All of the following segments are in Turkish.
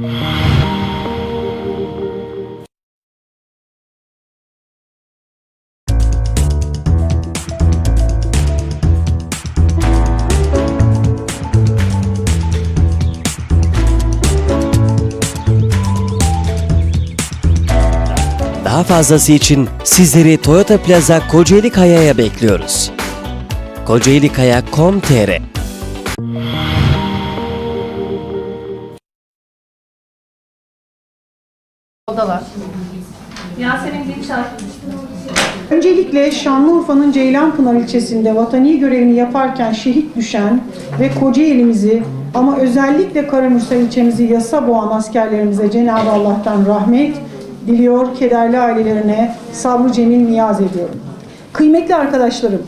Daha fazlası için sizleri Toyota Plaza Kocaeli Kaya'ya bekliyoruz. kocaalikaya.com.tr Odalar. Yasemin Dilşah. Öncelikle Şanlıurfa'nın Ceylanpınar ilçesinde vatani görevini yaparken şehit düşen ve Kocaeli'mizi ama özellikle Karamürsel ilçemizi yasa boğan askerlerimize Cenab-ı Allah'tan rahmet diliyor, kederli ailelerine sabrı cemil niyaz ediyorum. Kıymetli arkadaşlarım,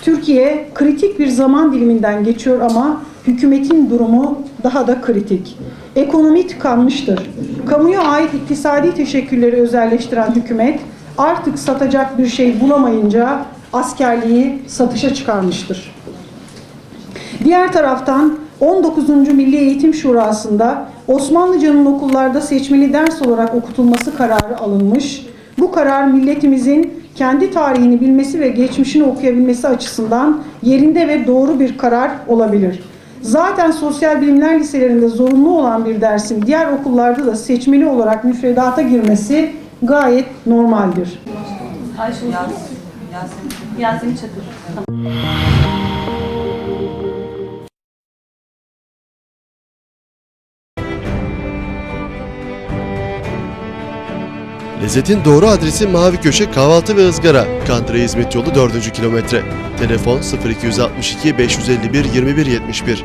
Türkiye kritik bir zaman diliminden geçiyor ama hükümetin durumu daha da kritik. Ekonomi tıkanmıştır. Kamuya ait iktisadi teşekkülleri özelleştiren hükümet artık satacak bir şey bulamayınca askerliği satışa çıkarmıştır. Diğer taraftan 19. Milli Eğitim Şurası'nda Osmanlıca'nın okullarda seçmeli ders olarak okutulması kararı alınmış. Bu karar milletimizin kendi tarihini bilmesi ve geçmişini okuyabilmesi açısından yerinde ve doğru bir karar olabilir. Zaten sosyal bilimler liselerinde zorunlu olan bir dersin diğer okullarda da seçmeli olarak müfredata girmesi gayet normaldir. Ayşe Uzun. Yasemin Çakır. Lezzetin doğru adresi Mavi Köşe Kahvaltı ve Izgara. Kandıra Hizmet Yolu 4. kilometre. Telefon 0262 551 2171.